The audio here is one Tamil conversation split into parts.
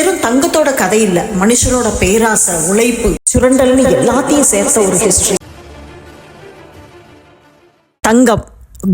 வெறும் தங்கத்தோட கதை இல்ல. மனுஷனோட பேராசை உழைப்பு சுரண்டல்னு எல்லாத்தையும் சேர்த்த ஒரு ஹிஸ்டரி தங்கம்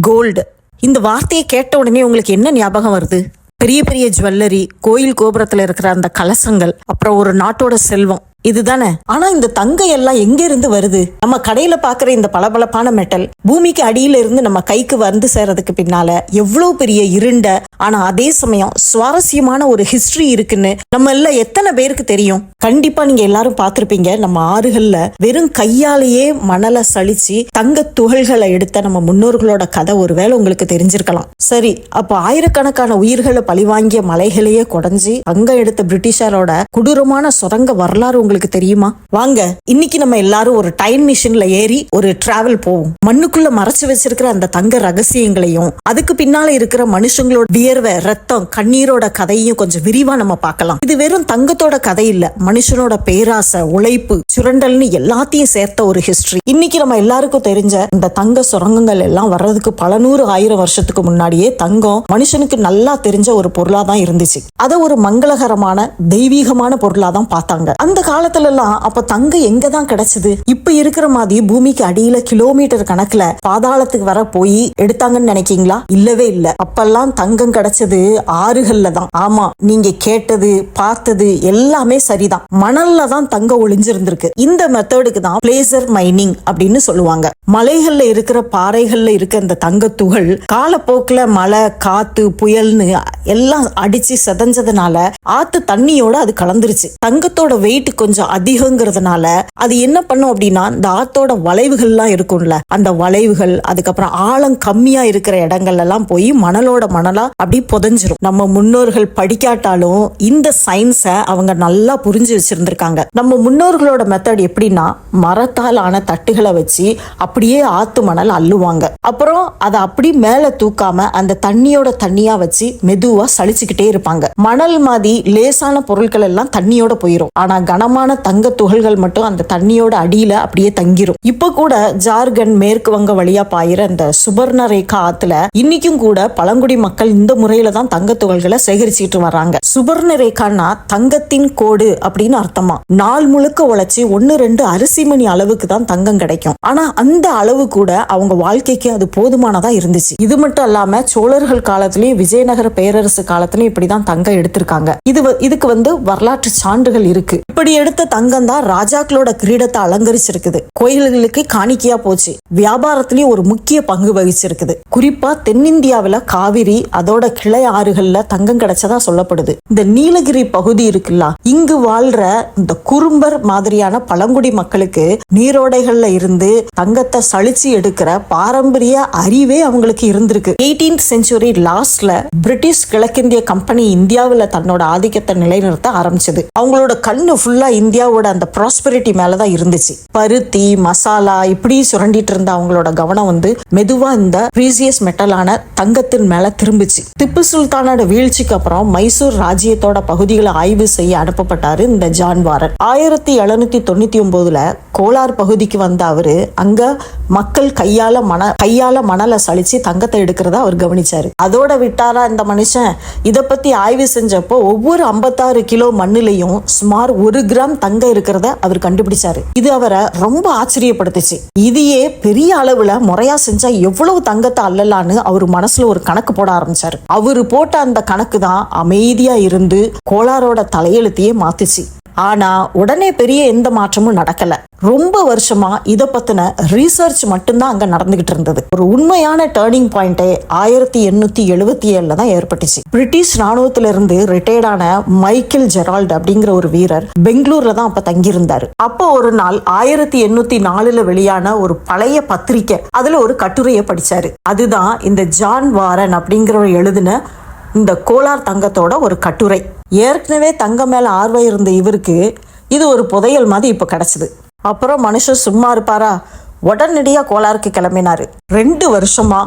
கோல்டு இந்த வார்த்தையை கேட்ட உடனே உங்களுக்கு என்ன ஞாபகம் வருது? பெரிய பெரிய ஜுவல்லரி கோயில் கோபுரத்துல இருக்கிற அந்த கலசங்கள் அப்புறம் ஒரு நாட்டோட செல்வம். இதுதானே? ஆனா இந்த தங்கம் எல்லாம் எங்க இருந்து வருது? நம்ம கடையில பாக்குற இந்த பளபளப்பான மெட்டல் பூமிக்கு அடியில இருந்து நம்ம கைக்கு வந்து சேர்றதுக்கு பின்னால எவ்வளவு பெரிய இருண்ட ஆனா அதே சமயம் சுவாரஸ்யமான ஒரு ஹிஸ்டரி இருக்குன்னு நம்ம எல்லாம் எத்தனை பேருக்கு தெரியும்? கண்டிப்பா நீங்க எல்லாரும் பார்த்திருப்பீங்க. நம்ம ஆறுகள்ல வெறும் கையாலேயே மணலை சலிச்சு தங்க துகள்களை எடுத்த நம்ம முன்னோர்களோட கதை ஒருவேளை உங்களுக்கு தெரிஞ்சிருக்கலாம். சரி அப்ப ஆயிரக்கணக்கான உயிர்களை பழிவாங்கிய மலைகளையே குடஞ்சி அங்க எடுத்த பிரிட்டிஷாரோட கொடூரமான சுரங்க வரலாறு உங்களுக்கு உங்களுக்கு தெரியுமா? வாங்க இன்னைக்கு நம்ம எல்லாரும் ஒரு டைம் மிஷின்ல ஏறி ஒரு டிராவல் போவோம். மண்ணுக்குள்ள மறைச்சு வச்சிருக்கிற அந்த தங்க ரகசியங்களையும் அதுக்கு பின்னால இருக்கிற மனுஷங்களோட வியர்வை ரத்தம் கண்ணீரோட கதையும் கொஞ்சம் விரிவா நம்ம பார்க்கலாம். இது வெறும் தங்கத்தோட கதை இல்ல மனுஷனோட பேராசை உழைப்பு சுரண்டல்னு எல்லாத்தையும் சேர்த்த ஒரு ஹிஸ்டரி இன்னைக்கு நம்ம எல்லாருக்கும் தெரிஞ்ச இந்த தங்க சுரங்கங்கள் எல்லாம் வர்றதுக்கு பல நூறு ஆயிரம் வருஷத்துக்கு முன்னாடியே தங்கம் மனுஷனுக்கு நல்லா தெரிஞ்ச ஒரு பொருளா தான் இருந்துச்சு. அதை ஒரு மங்களகரமான தெய்வீகமான பொருளா தான் பார்த்தாங்க. அந்த கால எல்லாம் அப்ப தங்கம் எங்க தான் கிடைச்சது? இப்ப இருக்கிற மாதிரி பூமிக்கு அடியில கிலோமீட்டர் கணக்குல பாதாளத்துக்கு வர போய் எடுத்தாங்கன்னு நினைக்கீங்களா? இல்லவே இல்ல. அப்பெல்லாம் தங்கம் கிடைச்சது ஆறுகள்ல தான். ஆமா நீங்க கேட்டது பார்த்தது எல்லாமே சரிதான். மணல்ல தான் தங்கம் ஒளிஞ்சிருந்திருக்கு. இந்த மெத்தடுக்கு தான் பிளேசர் மைனிங் அப்படின்னு சொல்லுவாங்க. மலைகள்ல இருக்கிற பாறைகள்ல இருக்க இந்த தங்க துகள் காலப்போக்குல மழை காத்து புயல்னு எல்லாம் அடிச்சு செதஞ்சதுனால ஆத்து தண்ணியோட அது கலந்துருச்சு. தங்கத்தோட வெயிட் கொஞ்சம் அதிகங்கிறதுனால அது என்ன பண்ணும் அப்படின்னா இந்த ஆத்தோட வளைவுகள்லாம் இருக்கும்ல அந்த வளைவுகள் அதுக்கப்புறம் ஆழம் கம்மியா இருக்கிற இடங்கள்ல எல்லாம் போய் மணலோட மணலா அப்படி புதைஞ்சிரும். நம்ம முன்னோர்கள் படிக்காட்டாலும் இந்த சயின்ஸை அவங்க நல்லா புரிஞ்சு வச்சிருந்திருக்காங்க. நம்ம முன்னோர்களோட மெத்தட் எப்படின்னா மரத்தால் ஆன தட்டுகளை வச்சு அப்படியே ஆத்து மணல் அள்ளுவாங்க. அப்புறம் அதை அப்படி மேல தூக்காம அந்த தண்ணியோட தண்ணியா வச்சு மெதுவா சலிச்சுக்கிட்டே இருப்பாங்க. மணல் மாதிரி லேசான பொருட்கள் எல்லாம் தண்ணியோட போயிரும். ஆனா கனமான தங்க துகள்கள் மட்டும் அந்த தண்ணியோட அடியில அப்படியே தங்கிரும். இப்ப கூட ஜார்க்கண்ட் மேற்கு வங்க வழியா பாயிற அந்த சுபர்ண ரேகா ஆத்துல இன்னைக்கும் கூட பழங்குடி மக்கள் இந்த முறையில தான் தங்க துகள்களை சேகரிச்சுட்டு வர்றாங்க. சுபர்ண ரேகான்னா தங்கத்தின் கோடு அப்படின்னு அர்த்தமா? நாள் முழுக்க உழைச்சி ஒன்னு ரெண்டு அரிசி மணி அளவுக்கு தான் தங்கம் கிடைக்கும். ஆனா அந்த அளவு கூட அவங்க வாழ்க்கைக்கு அது போதுமானதா இருந்துச்சு. இது மட்டும் இல்லாம சோழர்கள் காலத்திலயும் விஜயநகர பேரரசு காலத்திலயும் இப்படிதான் தங்கம் எடுத்திருக்காங்க. இது வ- இதுக்கு வந்து வரலாற்று சான்றுகள் இருக்கு. இப்படி எடுத்த தங்கம் தான் ராஜாக்களோட கிரீடத்தை அலங்கரிச்சிருக்குது. கோயில்களுக்கு காணிக்கையா போச்சு. வியாபாரத்திலயும் ஒரு முக்கிய பங்கு வகிச்சிருக்குது. குறிப்பா தென்னிந்தியாவில காவிரி அதோட கிளை ஆறுகள்ல தங்கம் கிடைச்சதா சொல்லப்படுது. இந்த நீலகிரி பகுதி இருக்குல்ல இங்கு வாழ்ற இந்த குறும்பர் மாதிரியான பழங்குடி மக்களுக்கு நீரோடைகள்ல இருந்து தங்கத்தை சலிச்சு எடுக்கிற பாரம்பரிய அறிவே அவங்களுக்கு இருந்திருக்கு. 18th செஞ்சுரி லாஸ்ட்ல பிரிட்டிஷ் கிழக்கிந்திய கம்பெனி இந்தியாவுல தன்னோட ஆதிக்கத்தை நிலைநிறுத்த ஆரம்பிச்சது. அவங்களோட கண்ணு ஃபுல்லா இந்தியாவோட அந்த ப்ராஸ்பெரிட்டி மேலதான் இருந்துச்சு. பருத்தி மசாலா இப்படி சுரண்டிட்டு இருந்த அவங்களோட கவனம் வந்து மெதுவா இந்த ப்ரீசியஸ் மெட்டலான தங்கத்தின் மேல திரும்பிச்சு. திப்பு சுல்தானோட வீழ்ச்சிக்கு அப்புறம் மைசூர் ராஜ்யத்தோட பகுதிகளை ஆய்வு செய்ய அனுப்பப்பட்டாரு இந்த ஜான் வாரன். ஆயிரத்தி எழுநூத்தி தொண்ணூத்தி ஒன்பதுல கோலார் பகுதிக்கு வந்த அவரு அங்க மக்கள் கையால மண கையால மணலை சலிச்சு தங்கத்தை எடுக்கிறத அவர் கவனிச்சாரு. அதோட விட்டாரா இந்த மனுஷன்? இதை பத்தி ஆய்வு செஞ்சப்போ ஒவ்வொரு 56 கிலோ மண்ணிலையும் சுமார் ஒரு கிராம் தங்கம் இருக்கிறத அவர் கண்டுபிடிச்சாரு. இது அவரை ரொம்ப ஆச்சரியப்படுத்துச்சு. இதையே பெரிய அளவுல முறையா செஞ்சா எவ்வளவு தங்கத்தை அல்லலான்னு அவர் மனசுல ஒரு கணக்கு போட ஆரம்பிச்சாரு. அவரு போட்ட அந்த கணக்கு தான் அமைதியா இருந்து கோளாரோட தலையெழுத்தையே மாத்துச்சு. ஆனா உடனே பெரிய எந்த மாற்றமும் நடக்கல. ரொம்ப வருஷமா இதை பத்தின ரீசர்ச் மட்டும்தான் அங்க நடந்துகிட்டு இருந்தது. ஒரு உண்மையான டேர்னிங் பாயிண்டே ஆயிரத்தி எண்ணூத்தி எழுபத்தி ஏழுல தான் ஏற்பட்டுச்சு. பிரிட்டிஷ் ராணுவத்துல இருந்து ரிட்டையர்டான மைக்கேல் ஜெரால்ட் அப்படிங்கிற ஒரு வீரர் பெங்களூர்ல தான் அப்ப தங்கியிருந்தாரு. அப்போ ஒரு நாள் ஆயிரத்தி எண்ணூத்தி நாலுல வெளியான ஒரு பழைய பத்திரிக்கை அதுல ஒரு கட்டுரையை படிச்சாரு. அதுதான் இந்த ஜான் வாரன் அப்படிங்கிறவர் எழுதின இந்த கோலார் தங்கத்தோட ஒரு கட்டுரை. ஏற்கனவே தங்கம் மேல ஆர்வம் இருந்த இவருக்கு இது ஒரு புதையல் மாதிரி இப்ப கிடைச்சது. அப்புறம் மனுஷன் சும்மா இருப்பாரா? உடனடியா கோலாருக்கு கிளம்பினாரு. ரெண்டு வருஷமா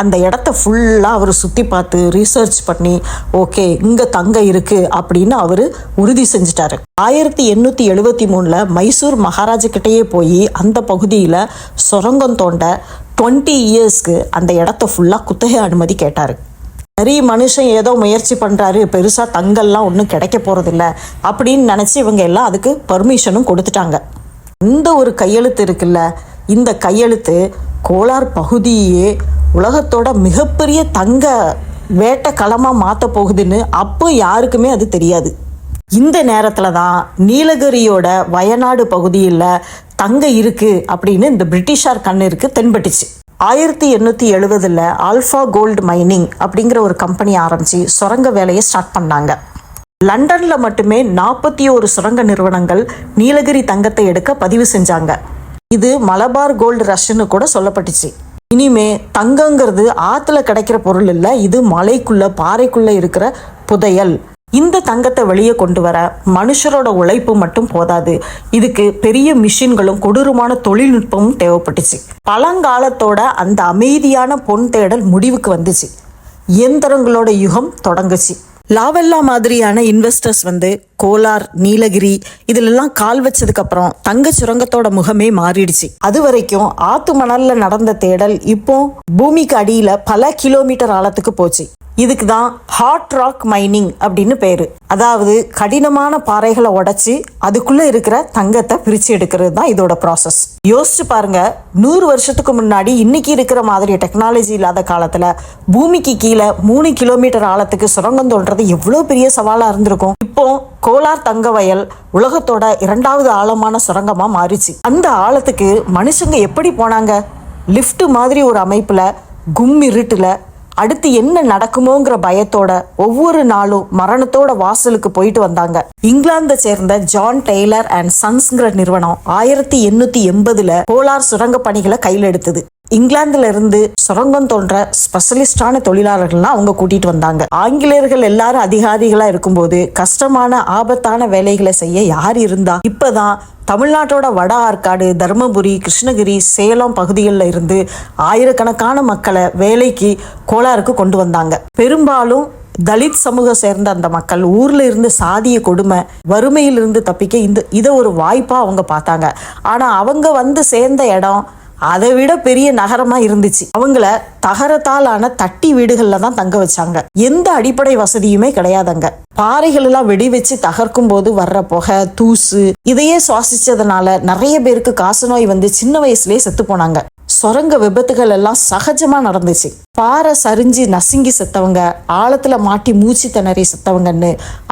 அந்த இடத்த ஃபுல்லாக அவர் சுற்றி பார்த்து ரிசர்ச் பண்ணி ஓகே இங்கே தங்கம் இருக்குது அப்படின்னு அவர் உறுதி செஞ்சிட்டாரு. ஆயிரத்தி எண்ணூற்றி எழுபத்தி மூணில் மைசூர் மகாராஜக்கிட்டேயே போய் அந்த பகுதியில் சுரங்கம் தோண்ட டுவெண்ட்டி இயர்ஸ்க்கு அந்த இடத்த ஃபுல்லாக குத்தகை அனுமதி கேட்டார். நிறைய மனுஷன் ஏதோ முயற்சி பண்ணுறாரு பெருசாக தங்கல்லாம் ஒன்றும் கிடைக்க போகிறதில்ல அப்படின்னு நினச்சி இவங்க எல்லாம் அதுக்கு பர்மிஷனும் கொடுத்துட்டாங்க. இந்த ஒரு கையெழுத்து இருக்குல்ல இந்த கையெழுத்து கோலார் பகுதியே உலகத்தோட மிகப்பெரிய தங்க வேட்டை களமாக மாற்ற போகுதுன்னு அப்போ யாருக்குமே அது தெரியாது. இந்த நேரத்தில் தான் நீலகிரியோட வயநாடு பகுதியில் தங்க இருக்குது அப்படின்னு இந்த பிரிட்டிஷார் கண்ணிற்கு தென்பட்டுச்சு. ஆயிரத்தி எண்ணூற்றி எழுபதில் ஆல்ஃபா கோல்டு மைனிங் அப்படிங்கிற ஒரு கம்பெனி ஆரம்பித்து சுரங்க வேலையை ஸ்டார்ட் பண்ணாங்க. லண்டனில் மட்டுமே நாற்பத்தி ஒரு சுரங்க நிறுவனங்கள் நீலகிரி தங்கத்தை எடுக்க பதிவு செஞ்சாங்க. இது மலபார் கோல்டு ரஷ்னு கூட சொல்லப்பட்டுச்சு. இனிமே தங்கங்கிறது ஆற்றுல கிடைக்கிற பொருள் இல்லை இது மலைக்குள்ளே பாறைக்குள்ளே இருக்கிற புதையல். இந்த தங்கத்தை வெளியே கொண்டு வர மனுஷரோட உழைப்பு மட்டும் போதாது. இதுக்கு பெரிய மிஷின்களும் கொடூரமான தொழில்நுட்பமும் தேவைப்பட்டுச்சு. பழங்காலத்தோட அந்த அமைதியான பொன் தேடல் முடிவுக்கு வந்துச்சு. இயந்திரங்களோட யுகம் தொடங்குச்சு. லாவெல்லா மாதிரியான இன்வெஸ்டர்ஸ் வந்து கோலார் நீலகிரி இதிலெல்லாம் கால் வச்சதுக்கு அப்புறம் தங்க சுரங்கத்தோட முகமே மாறிடுச்சு. அது வரைக்கும் ஆத்து மணல்ல நடந்த தேடல் இப்போ பூமிக்கு அடியில பல கிலோமீட்டர் ஆழத்துக்கு போச்சு. இதுக்கு தான் ஹார்ட் ராக் மைனிங் அப்படின்னு பேர். அதாவது கடினமான பாறைகளை உடச்சி அதுக்குள்ளே இருக்கிற தங்கத்தை பிரித்து எடுக்கிறது தான் இதோட ப்ராசஸ் யோசிச்சு பாருங்க நூறு வருஷத்துக்கு முன்னாடி இன்னைக்கு இருக்கிற மாதிரி டெக்னாலஜி இல்லாத காலத்தில் பூமிக்கு கீழே மூணு கிலோமீட்டர் ஆழத்துக்கு சுரங்கம் தோன்றது எவ்வளோ பெரிய சவாலாக இருந்திருக்கும். இப்போ கோலார் தங்க வயல் உலகத்தோட இரண்டாவது ஆழமான சுரங்கமாக மாறிச்சு. அந்த ஆழத்துக்கு மனுஷங்க எப்படி போனாங்க? லிஃப்ட் மாதிரி ஒரு அமைப்பில் கும் இருட்டில் அடுத்து என்ன நடக்குமோங்கிற பயத்தோட ஒவ்வொரு நாளும் மரணத்தோட வாசலுக்கு போயிட்டு வந்தாங்க. இங்கிலாந்தை சேர்ந்த ஜான் டெய்லர் அண்ட் சன்ஸ்ங்கிற நிறுவனம் ஆயிரத்தி எண்ணூத்தி எண்பதுல போலார் சுரங்க பணிகளை கையில் எடுத்தது. இங்கிலாந்துல இருந்து சுரங்கம் தோன்ற ஸ்பெஷலிஸ்டான தொழிலாளர்கள்லாம் அவங்க கூட்டிட்டு வந்தாங்க. ஆங்கிலேயர்கள் எல்லாரும் அதிகாரிகளா இருக்கும்போது கஷ்டமான ஆபத்தான வேலைகளை செய்ய யார் இருந்தா? இப்பதான் தமிழ்நாட்டோட வட ஆற்காடு தருமபுரி கிருஷ்ணகிரி சேலம் பகுதிகளில் இருந்து ஆயிரக்கணக்கான மக்களை வேலைக்கு கோளாறுக்கு கொண்டு வந்தாங்க. பெரும்பாலும் தலித் சமூகம் சேர்ந்த அந்த மக்கள் ஊர்ல இருந்து சாதிய கொடுமை வறுமையிலிருந்து தப்பிக்க இந்த இதை ஒரு வாய்ப்பா அவங்க பார்த்தாங்க. ஆனா அவங்க வந்து சேர்ந்த இடம் அதை விட பெரிய நகரமா இருந்துச்சு. அவங்கள தகரத்தால் ஆன தட்டி வீடுகள்ல தான் தங்க வச்சாங்க. எந்த அடிப்படை வசதியுமே கிடையாதுங்க. பாறைகள் எல்லாம் வெடி வச்சு தகர்க்கும் போது வர்ற புகை தூசு இதையே சுவாசிச்சதுனால நிறைய பேருக்கு காசு நோய் வந்து சின்ன வயசுலயே செத்து போனாங்க. சொரங்க விபத்துகள் எல்லாம் சகஜமா நடந்துச்சு. பாறை சரிஞ்சு நசுங்கி செத்தவங்க ஆழத்துல மாட்டி மூச்சு திணறி செத்தவங்கன்னு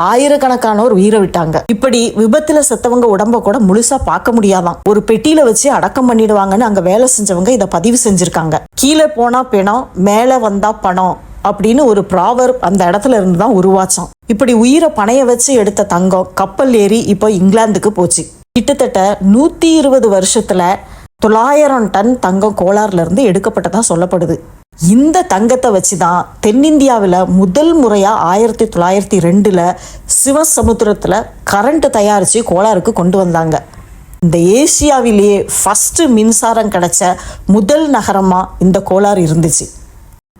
ஆயிரக்கணக்கானோர் உயிரை விட்டாங்க. இப்படி விபத்துல செத்தவங்க உடம்ப கூட முழுசா பார்க்க முடியாதாம் ஒரு பெட்டியில வச்சு அடக்கம் பண்ணிடுவாங்கன்னு அங்க வேலை செஞ்சவங்க இதை பதிவு செஞ்சிருக்காங்க. கீழே போனா பிணம் மேலே வந்தா பணம் அப்படின்னு ஒரு ப்ராவர் அந்த இடத்துல இருந்து தான் உருவாச்சான். இப்படி உயிரை பணைய வச்சு எடுத்த தங்கம் கப்பல் ஏறி இப்போ இங்கிலாந்துக்கு போச்சு. கிட்டத்தட்ட நூத்தி இருபது வருஷத்துல தொள்ளாயிரம் டன் தங்கம் கோளாறுலேருந்து இருந்து எடுக்கப்பட்டதா சொல்லப்படுது. இந்த தங்கத்தை வச்சு தான் தென்னிந்தியாவில் முதல் முறையாக ஆயிரத்தி தொள்ளாயிரத்தி ரெண்டில் சிவசமுத்திரத்தில் கரண்ட் தயாரித்து கோளாறுக்கு கொண்டு வந்தாங்க. இந்த ஏசியாவிலேயே ஃபஸ்ட்டு மின்சாரம் கிடைச்ச முதல் நகரமாக இந்த கோளாறு இருந்துச்சு.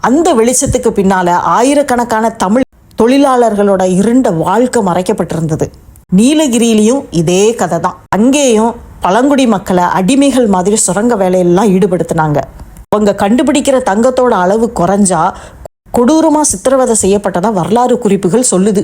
அந்த வெளிச்சத்துக்கு பின்னால ஆயிரக்கணக்கான தமிழ் தொழிலாளர்களோட இருண்ட வாழ்க்கை மறைக்கப்பட்டிருந்தது. நீலகிரியிலையும் இதே கதை தான் அங்கேயும் பழங்குடி மக்களை அடிமைகள் மாதிரி சுரங்க வேலையெல்லாம் ஈடுபடுத்தினாங்க. அவங்க கண்டுபிடிக்கிற தங்கத்தோட அளவு குறைஞ்சா கொடூரமாக சித்திரவதை செய்யப்பட்டதாக வரலாறு குறிப்புகள் சொல்லுது.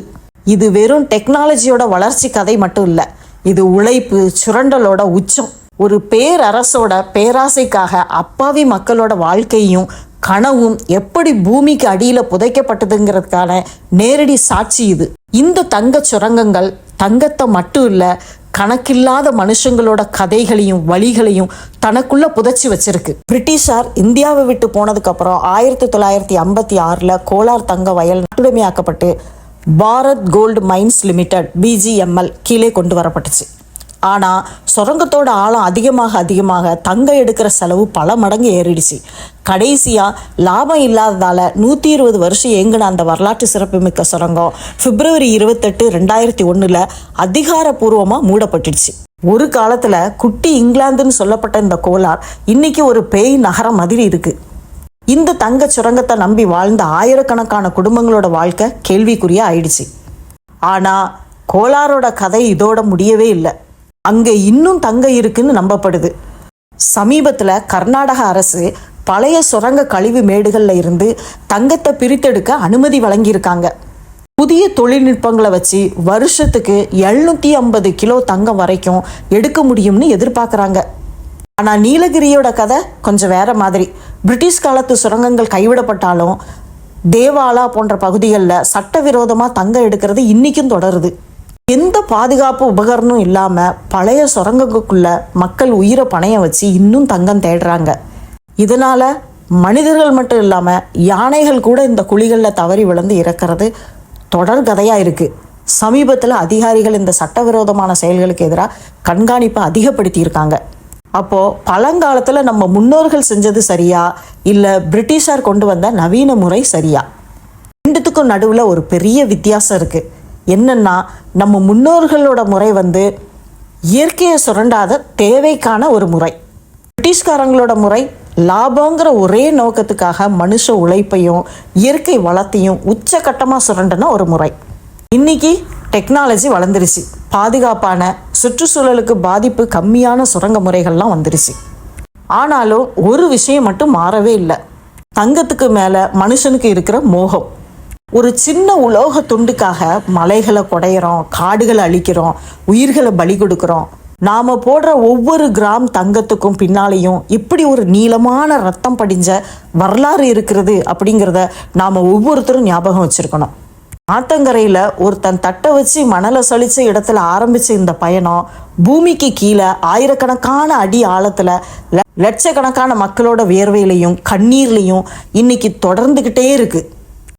இது வெறும் டெக்னாலஜியோட வளர்ச்சி கதை மட்டும் இல்லை. இது உழைப்பு சுரண்டலோட உச்சம். ஒரு பேரரசோட பேராசைக்காக அப்பாவி மக்களோட வாழ்க்கையும் கனவும் எப்படி பூமிக்கு அடியில் புதைக்கப்பட்டதுங்கிறதுக்கான நேரடி சாட்சி இது. இந்த தங்க சுரங்கங்கள் தங்கத்தை மட்டும் இல்லை கணக்கில்லாத மனுஷங்களோட கதைகளையும் வழிகளையும் தனக்குள்ள புதைச்சி வச்சிருக்கு. பிரிட்டிஷார் இந்தியாவை விட்டு போனதுக்கு அப்புறம் ஆயிரத்தி தொள்ளாயிரத்தி ஐம்பத்தி ஆறுல கோலார் தங்க வயல் நட்டுடைமையாக்கப்பட்டு Bharat gold mines limited BGML கீழே கொண்டு வரப்பட்டுச்சு. ஆனால் சுரங்கத்தோட ஆழம் அதிகமாக அதிகமாக தங்கம் எடுக்கிற செலவு பல மடங்கு ஏறிடுச்சு. கடைசியாக லாபம் இல்லாததால் நூற்றி இருபது வருஷம் இயங்கின அந்த வரலாற்று சிறப்புமிக்க சுரங்கம் பிப்ரவரி இருபத்தெட்டு ரெண்டாயிரத்தி ஒன்றில் அதிகாரப்பூர்வமாக மூடப்பட்டுடுச்சு. ஒரு காலத்தில் குட்டி இங்கிலாந்துன்னு சொல்லப்பட்ட இந்த கோலார் இன்றைக்கி ஒரு பேய் நகரம் மாதிரி இருக்குது இந்த தங்க சுரங்கத்தை நம்பி வாழ்ந்த ஆயிரக்கணக்கான குடும்பங்களோட வாழ்க்கை கேள்விக்குறியாக ஆயிடுச்சு. ஆனா கோலாரோட கதை இதோட முடியவே இல்லை. அங்கே இன்னும் தங்க இருக்குன்னு நம்பப்படுது. சமீபத்தில் கர்நாடக அரசு பழைய சுரங்க கழிவு மேடுகளில் இருந்து தங்கத்தை பிரித்தெடுக்க அனுமதி வழங்கியிருக்காங்க. புதிய தொழில்நுட்பங்களை வச்சு வருஷத்துக்கு எழுநூற்றி ஐம்பது கிலோ தங்கம் வரைக்கும் எடுக்க முடியும்னு எதிர்பார்க்குறாங்க. ஆனால் நீலகிரியோட கதை கொஞ்சம் வேற மாதிரி. பிரிட்டிஷ் காலத்து சுரங்கங்கள் கைவிடப்பட்டாலும் தேவாலா போன்ற பகுதிகளில் சட்டவிரோதமாக தங்கம் எடுக்கிறது இன்றைக்கும் தொடருது. எந்த பாதுகாப்பு உபகரணம் இல்லாமல் பழைய சுரங்கங்களுக்குள்ள மக்கள் உயிரை பணையம் வச்சு இன்னும் தங்கம் தேடுறாங்க. இதனால் மனிதர்கள் மட்டும் இல்லாமல் யானைகள் கூட இந்த குழிகளில் தவறி விழுந்து இறக்கிறது தொடர் கதையாக இருக்குது சமீபத்தில் அதிகாரிகள் இந்த சட்டவிரோதமான செயல்களுக்கு எதிராக கண்காணிப்பை அதிகப்படுத்தியிருக்காங்க. அப்போது பழங்காலத்தில் நம்ம முன்னோர்கள் செஞ்சது சரியா? இல்லை பிரிட்டிஷார் கொண்டு வந்த நவீன முறை சரியா? ரெண்டுத்துக்கும் நடுவில் ஒரு பெரிய வித்தியாசம் இருக்குது என்னென்னா நம்ம முன்னோர்களோட முறை வந்து இயற்கையை சுரண்டாத தேவைக்கான ஒரு முறை. பிரிட்டிஷ்காரங்களோட முறை லாபங்கிற ஒரே நோக்கத்துக்காக மனுஷ உழைப்பையும் இயற்கை வளத்தையும் உச்சகட்டமாக சுரண்டின ஒரு முறை. இன்னைக்கு டெக்னாலஜி வளர்ந்துருச்சு. பாதுகாப்பான சுற்றுச்சூழலுக்கு பாதிப்பு கம்மியான சுரங்க முறைகள்லாம் வந்துருச்சு. ஆனாலும் ஒரு விஷயம் மட்டும் மாறவே இல்லை. தங்கத்துக்கு மேலே மனுஷனுக்கு இருக்கிற மோகம். ஒரு சின்ன உலோக துண்டுக்காக மலைகளை குடையிறோம் காடுகளை அழிக்கிறோம் உயிர்களை பலி கொடுக்குறோம். நாம் போடுற ஒவ்வொரு கிராம் தங்கத்துக்கும் பின்னாலேயும் இப்படி ஒரு நீளமான ரத்தம் படிஞ்ச வரலாறு இருக்கிறது அப்படிங்கிறத நாம் ஒவ்வொருத்தரும் ஞாபகம் வச்சுருக்கணும். ஆத்தங்கரையில் ஒருத்தன் தட்டை வச்சு மணலை சளிச்ச இடத்துல ஆரம்பிச்ச இந்த பயணம் பூமிக்கு கீழே ஆயிரக்கணக்கான அடி ஆழத்தில் ல- லட்சக்கணக்கான மக்களோட வியர்வையிலையும் கண்ணீர்லையும் இன்னைக்கு தொடர்ந்துக்கிட்டே இருக்கு.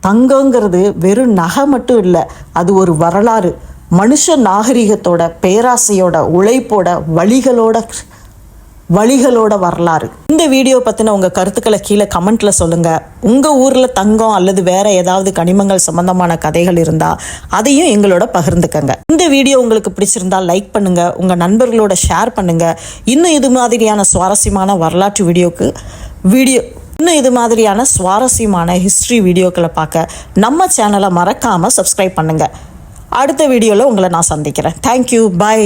தங்கங்கிறது வெறும் நகை மட்டும் இல்லை அது ஒரு வரலாறு. மனுஷ நாகரிகத்தோட பேராசையோட உழைப்போட வழிகளோட வழிகளோட வரலாறு. இந்த வீடியோ பற்றின உங்கள் கருத்துக்களை கீழே கமெண்ட்ல சொல்லுங்கள் உங்கள் ஊரில் தங்கம் அல்லது வேற ஏதாவது கனிமங்கள் சம்பந்தமான கதைகள் இருந்தால் அதையும் எங்களோட பகிர்ந்துக்கங்க. இந்த வீடியோ உங்களுக்கு பிடிச்சிருந்தா லைக் பண்ணுங்க. உங்கள் நண்பர்களோட ஷேர் பண்ணுங்க. இன்னும் இது மாதிரியான சுவாரஸ்யமான வரலாற்று வீடியோக்கு வீடியோ இன்னும் இது மாதிரியான சுவாரஸ்யமான ஹிஸ்ட்ரி வீடியோக்களை பார்க்க நம்ம சேனலை மறக்காமல் சப்ஸ்கிரைப் பண்ணுங்க. அடுத்த வீடியோவில் உங்களை நான் சந்திக்கிறேன். Thank you bye